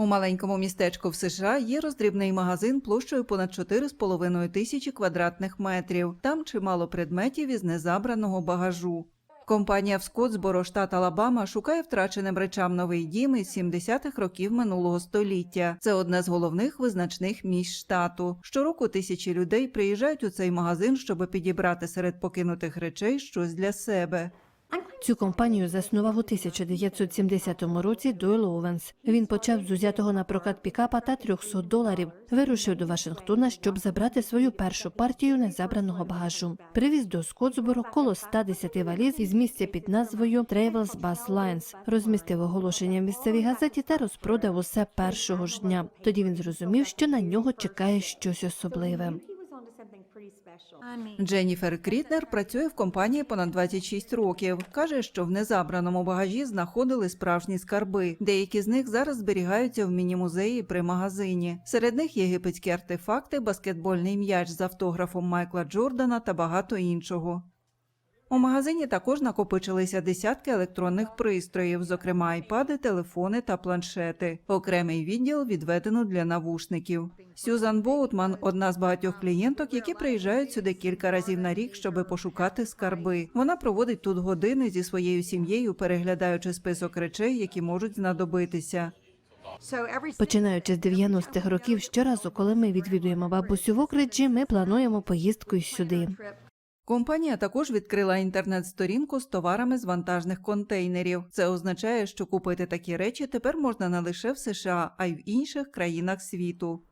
У маленькому містечку в США є роздрібний магазин площею понад 4,5 тисячі квадратних метрів. Там чимало предметів із незабраного багажу. Компанія в Скотсборо, штат Алабама, шукає втраченим речам новий дім із 70-х років минулого століття. Це одне з головних визначних місць штату. Щороку тисячі людей приїжджають у цей магазин, щоб підібрати серед покинутих речей щось для себе. Цю компанію заснував у 1970 році Дойл Овенс. Він почав з узятого на прокат пікапа та 300 доларів. Вирушив до Вашингтона, щоб забрати свою першу партію незабраного багажу. Привіз до Скотсборо коло 110 валіз із місця під назвою Travels Bus Lines. Розмістив оголошення в місцевій газеті та розпродав усе першого ж дня. Тоді він зрозумів, що на нього чекає щось особливе. Дженніфер Крітнер працює в компанії понад 26 років. каже, що в незабраному багажі знаходили справжні скарби. Деякі з них зараз зберігаються в міні-музеї при магазині. Серед них єгипетські артефакти, баскетбольний м'яч з автографом Майкла Джордана та багато іншого. У магазині також накопичилися десятки електронних пристроїв, зокрема айпади, телефони та планшети. Окремий відділ відведено для навушників. Сюзан Боутман одна з багатьох клієнток, які приїжджають сюди кілька разів на рік, щоб пошукати скарби. Вона проводить тут години зі своєю сім'єю, переглядаючи список речей, які можуть знадобитися. Починаючи з 90-х років, щоразу, коли ми відвідуємо бабусю в Окриджі, ми плануємо поїздку сюди. Компанія також відкрила інтернет-сторінку з товарами з вантажних контейнерів. Це означає, що купити такі речі тепер можна не лише в США, а й в інших країнах світу.